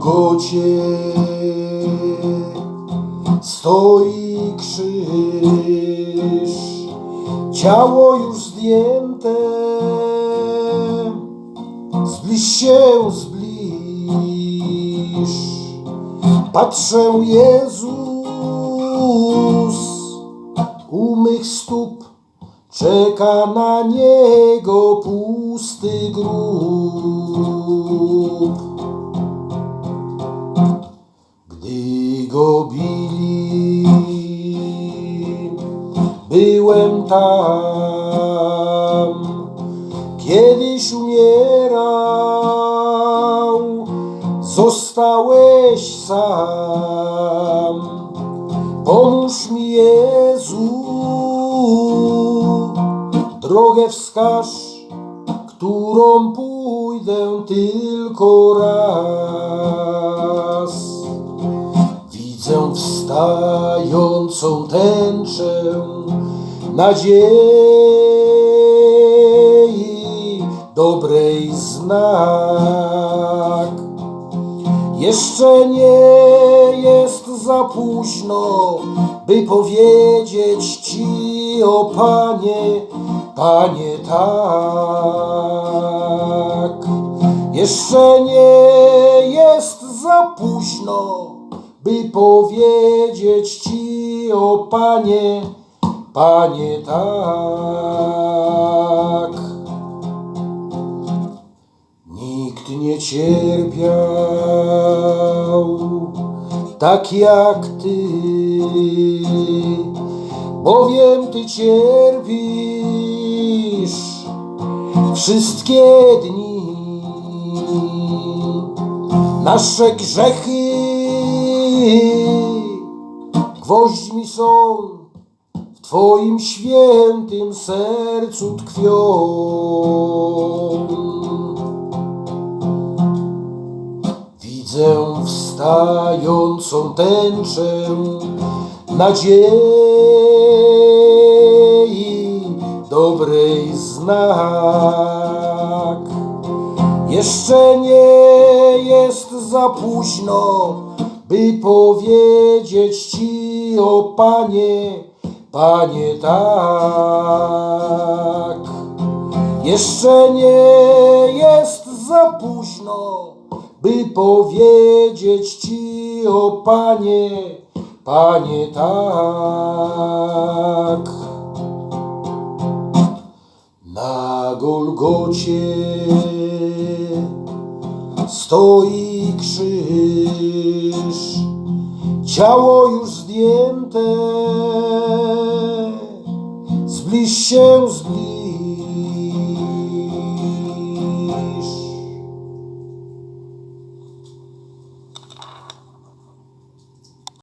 Golgocie stoi krzyż, ciało już zdjęte, zbliż się, zbliż, patrzę Jezus u mych stóp, czeka na niego pusty grób. Byłem tam. Kiedyś umierał, zostałeś sam. Pomóż mi, Jezu, drogę wskaż, którą pójdę tylko raz. Widzę wstającą tęczę nadziei, dobrej znak. Jeszcze nie jest za późno, by powiedzieć Ci, o Panie, Panie, tak. Jeszcze nie jest za późno, by powiedzieć Ci, o Panie, Panie, tak. Nikt nie cierpiał tak jak Ty, bowiem Ty cierpisz wszystkie dni. Nasze grzechy gwoźdźmi są w Twoim świętym sercu tkwią. Widzę wstającą tęczę nadziei, dobrej znak. Jeszcze nie jest za późno, by powiedzieć Ci, o Panie, Panie, tak. Jeszcze nie jest za późno, by powiedzieć Ci, o Panie, Panie, tak. Na Golgocie stoi krzyż, ciało już zdjęte. Zbliż się,